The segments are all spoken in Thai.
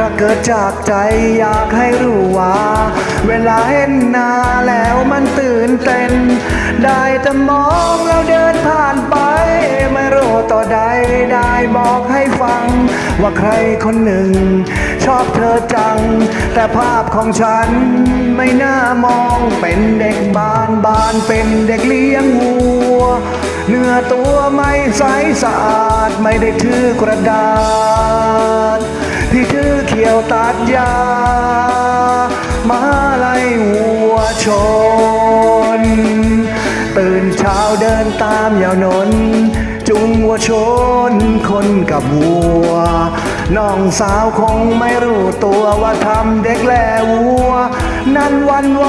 รักเกิดจากใจอยากให้รู้ว่า เวลาเห็นหน้าแล้วมันตื่นเต้น ได้แต่มองแล้วเดินผ่านไป ไม่รู้ต่อใดได้บอกให้ฟัง ว่าใครคนหนึ่ง ชอบเธอจัง แต่ภาพของฉันไม่น่ามองเป็นเด็กบ้านบานเป็นเด็กเลี้ยงวัวเนื้อตัวไม่ใสสะอาดไม่ได้ถือกระดาษ ที่ถือเขียวตัดยา มาไล่วัวชน ตื่นเช้าเดินตามยาวนน จุงวัวชนคนกับวัว น้องสาวคงไม่รู้ตัวว่าทำเด็กแลวัว นั้นวันไหว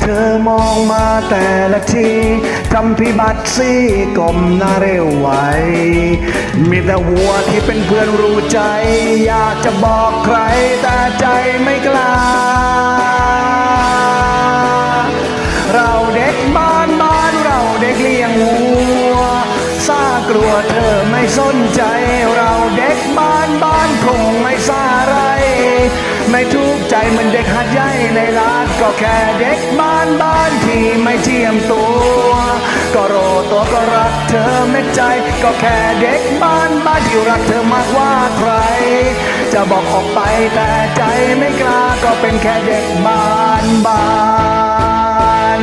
เธอมองมาแต่ละที ทำพิบัติซี่กลมหน้าเร็วไหว มีแต่วัวที่เป็นเพื่อนรู้ใจ อยากจะบอกใครแต่ใจไม่กล้า เราเด็กบ้านบ้านเราเด็กเลี้ยงวัวซากลัวเธอไม่สนใจ เราเด็กบ้านบ้านคงไม่ซาไรไม่ทุกข์ใจเหมือนเด็กหัดใหญ่ในลาดก็แค่เด็กบ้านบ้านที่ไม่เทียมตัว ก็โรตัวก็รักเธอไม่ใจ ก็แค่เด็กบ้านบ้านที่รักเธอมากว่าใคร จะบอกออกไปแต่ใจไม่กล้าก็เป็นแค่เด็กบ้านบ้าน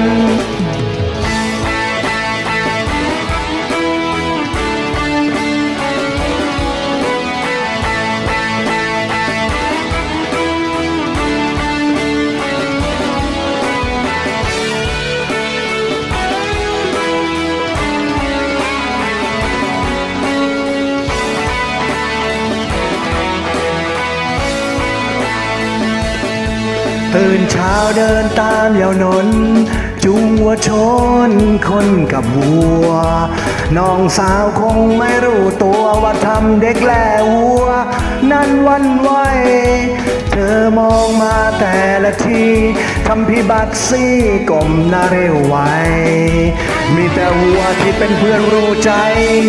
ตื่นเช้าเดินตามยาวนน จุงวัวชนคนกับวัว น้องสาวคงไม่รู้ตัวว่าทำเด็กแลวัว นั้นวันไหวเธอมองมาแต่ละทีทำพิบัติซี่กลมหน้าเร็วไวมีแต่วัวที่เป็นเพื่อนรู้ใจ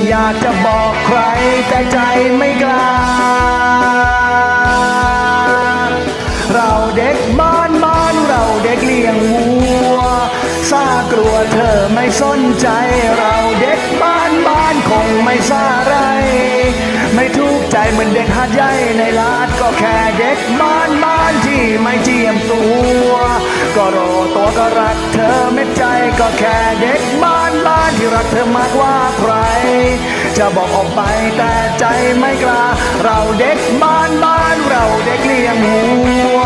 อยากจะบอกใครแต่ใจไม่กล้า เธอไม่สนใจเราเด็กบ้านบ้านคงไม่ซาไร ไม่ทุกข์ใจเหมือนเด็กหัดใหญ่ในลาดก็แค่เด็กบ้านบ้านที่ไม่เจียมตัว ก็รอตัวก็รักเธอเม็ดใจก็แค่เด็กบ้านบ้านที่รักเธอมากว่าใคร จะบอกออกไปแต่ใจไม่กล้า เราเด็กบ้านบ้านเราเด็กเลี้ยงวัว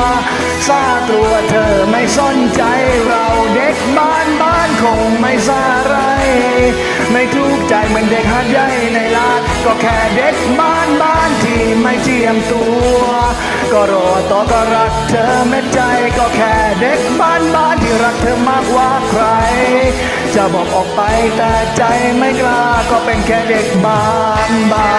ซากลัวเธอไม่สนใจเรา ไม่สาไร ไม่ทุกข์ใจเหมือนเด็กหัดใหญ่ในลาดก็แค่เด็กบ้านบ้านที่ไม่เจียมตัว ก็รอต่อก็รักเธอแม้ใจก็แค่เด็กบ้านบ้านที่รักเธอมากกว่าใคร จะบอกออกไปแต่ใจไม่กล้าก็เป็นแค่เด็กบ้านบ้าน